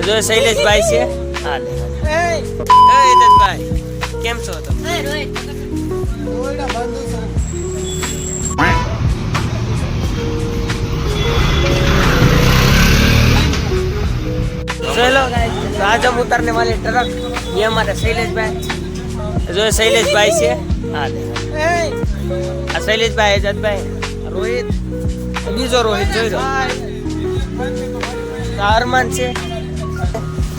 જો શૈલેષભાઈ છે હાલે હાલે એ હિતેશભાઈ કેમ છો તમે चलो तो आज हम उतरने वाले ट्रक ये हमारे शैलेश भाई जो शैलेश भाई से હાલે આ શૈલેષ ભાઈ એજાદભાઈ રોહિત બીજો રોહિત જોઈ લો આ અરમાન છે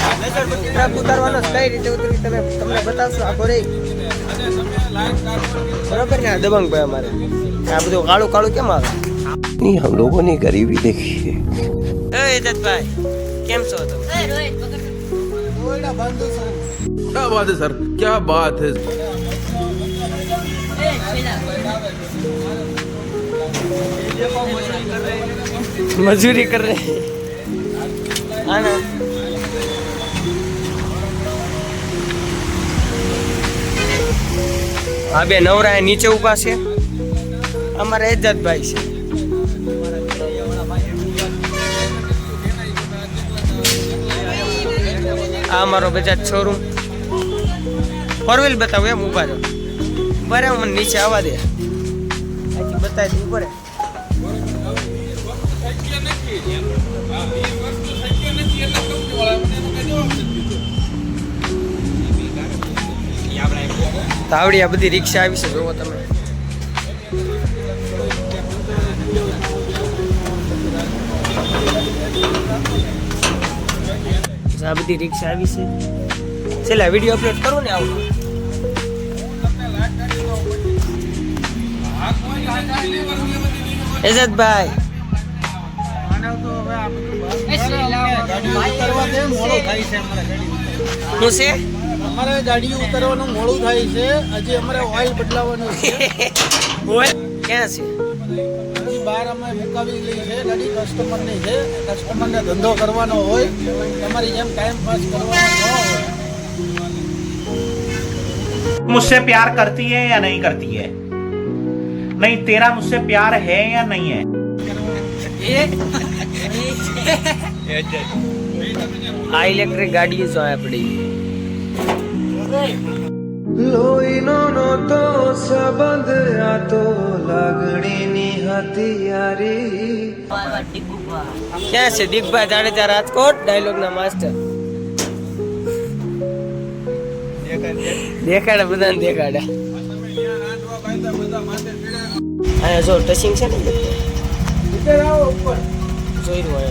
ટ્રક ઉતારવાનો છે, કઈ રીતે ઉતરી તમે તમને બતાવશો આખો રે બરોબર ને આ દબંગ ભાઈ અમારે આ બધું કાળું કાળું કેમ આવે नहीं हम लोगों ने गरीबी देखी है એ એજાદભાઈ કેમ છો તમે क्या बात है सर क्या बात है મજૂરી કર રહે આના આ બે નવરા નીચે ઊભા છે. અમારા એજાદભાઈ છે. આ અમારો બજાજ શોરૂમ ફોર વ્હીલ બતાવું એમ ઊભા રહ્યો બરે મને નીચે આવવા દે. અહીંથી બતાવી દઉં બરે તાવડી આ બધી રિક્ષા આવી છે જોવો તમે. આ બધી રિક્ષા આવી છે. છેલ્લા વીડિયો અપલોડ કરું ને આવું. એઝતભાઈ હું છે? અમારે ગાડી ઉતારવાનું મોડું થાય છે હજી અમારે ઓઇલ બદલાવવાનું છે ઓય ક્યાં છે હજી બહાર અમે મુકાવી લઈ છે ગાડી કસ્ટમરની છે કસ્ટમરને ધંધો કરવાનો હોય તમારી જેમ ટાઈમ પાસ કરવાનો ન હોય मुझसे प्यार करती है या नहीं करती है नहीं तेरा मुझसे प्यार है या नहीं है આ ઇલેક્ટ્રિક ગાડી જો આપણી લોહીનો નહોતો સંબંધ આ તો લાગણીની હથિયારી. ક્યાં છે? દિગ્ભાઈ જાડેજા રાજકોટ ડાયલોગ ના માસ્ટર. દેખાડે બધાને દેખાડે. અહીંયા જો ટચિંગ છે ને? જોઈ રહ્યો હોય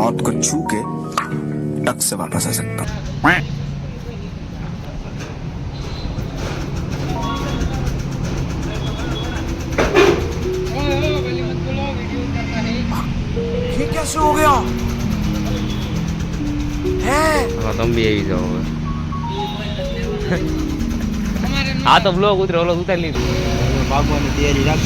मौत को छू के टक से वापस आ सकता हूँ। हो गया? तुम भी यही जाओगे हाँ तो लोग उतरे लोग उतर ली। भगवान तैयारी रख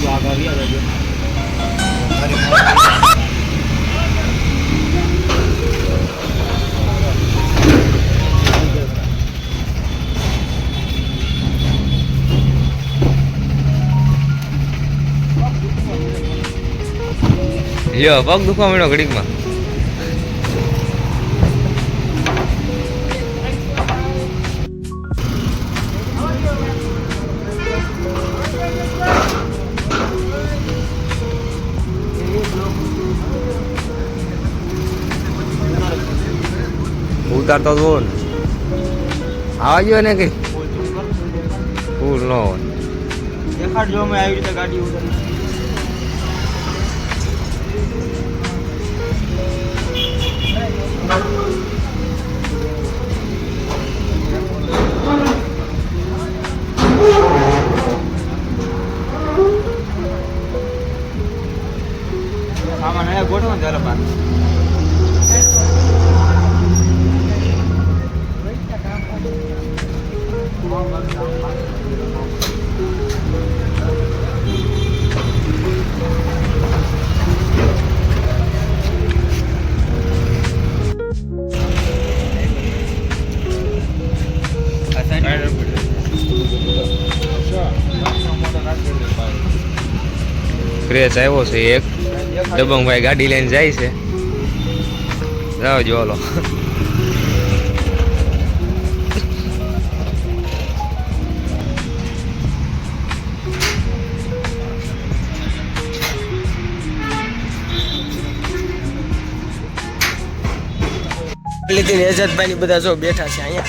લ્યો પગ દુખવા મળ્યો ઘડીકમાં. ઉતારતો તો ને. આવા ગયો ને કઈ ફૂલ નો દેખાડજો અમે આવી રીતે ગાડી ઉતારી ક્રેચ આવ્યો છે એક. દબંગભાઈ ગાડી લઈને જાય છે. જાઓ જો ઓલો લીધી ને એજાદભાઈ ની બધા જો બેઠા છે અહીંયા.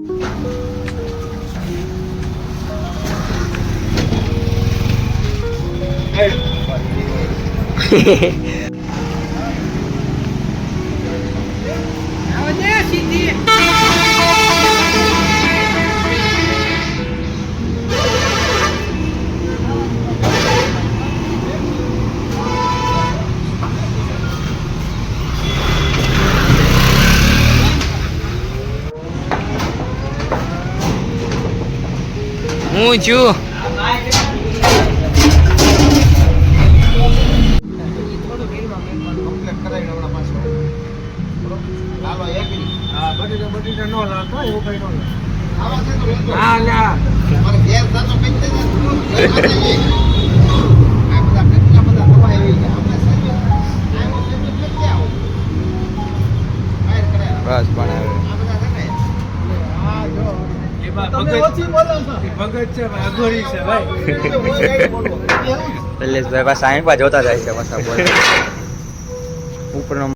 હું છું. બસ પણ પૈલેશભાઈ પેલેશભાઈ પાછા અહીં પા જોતા જાય છે પાછા બોલ. ઉપરનો